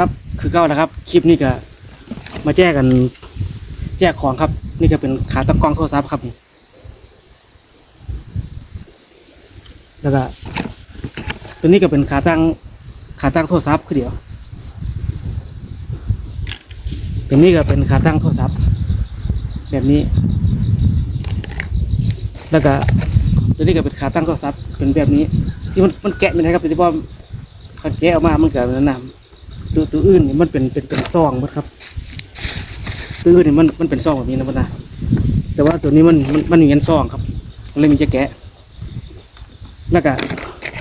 ครับ คือเก้านะครับ คลิปนี้ก็มาแจ้กัน แจกของครับ นี่ก็เป็นขาตั้งกล้องโทรศัพท์ครับนี่แล้วก็ตัวนี้ก็เป็นขาตั้งขาตั้งโทรศัพท์คือเดียวตัวนี้ก็เป็นขาตั้งโทรศัพท์ แบบนี้ แล้วก็ตัวนี้ก็เป็นขาตั้งโทรศัพท์เป็นแบบนี้ ที่มันมันแกะไม่ได้ครับแต่ที่ว่ามันแกะออกมามันเก็นั่นนะ ตัวตัวอื่นนี่มันเป็นเป็นเป็นซองหมดครับ ตัวอื่นนี่มันมันเป็นซองแบบนี้นะมันนะแต่ว่าตัวนี้มันมันมันมีเงินซองครับเลยมีจะแกะแล้วก็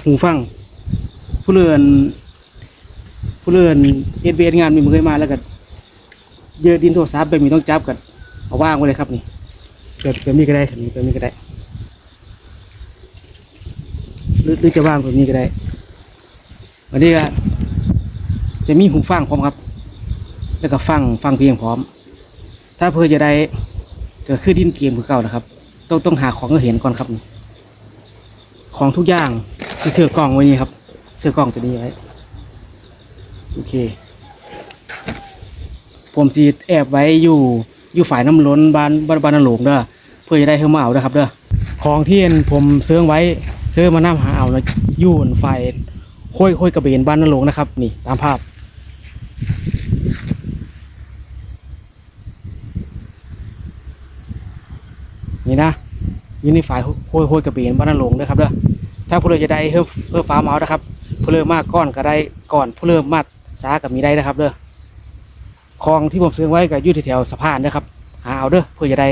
หูฟัง ผู้เรือนผู้เรือนเอ็ดเวนงานมีมือมาแล้วก็เยอะดินโทรศัพท์แบบมีต้องจับกันเอาว่างไว้เลยครับนี่แบบแบบนี้ก็ได้แบบนี้แบบนี้ก็ได้หรือหรือจะว่างแบบนี้ก็ได้วันนี้ก็ จะมีหูฟังพร้อมครับ แล้วก็ฟังฟังเพลงพร้อม ถ้าเพื่อจะได้ก็คือดินเกมคือเก่านะครับ ต้องต้องหาของก็เห็นก่อนครับนี่ของทุกอย่างที่เสื้อกล่องไว้นี่ครับ เสื้อกล่องตัวนี้ไว้โอเค ผมสีแอบไว้อยู่อยู่ฝ่ายน้ำล้นบ้านบ้านบ้านนหลงเด้อเพื่อจะได้เพิ่มาเอาเด้อครับเด้อของที่ผมเซื้อไว้เพื่อมานํหาเอานะยู่นฝ่ายห้วยห้วยกระเบนบ้านนหลงนะครับ นี่ตามภาพ นี่นะยูนิฟายห้วยห้วยกระเบนบ้านนหลงด้อครับเด้อถ้าผู้เลือจะได้เพิ่มเพิ่มฟ้าเมาส์นะครับผู้เลือมากก้อนก็ได้ก่อนผู้เลือมากสากับมีได้นะครับเด้อคลองที่ผมซื้อไว้กับอยู่แถวสะพานนะครับหาเอาเด้อเพื่อจะได้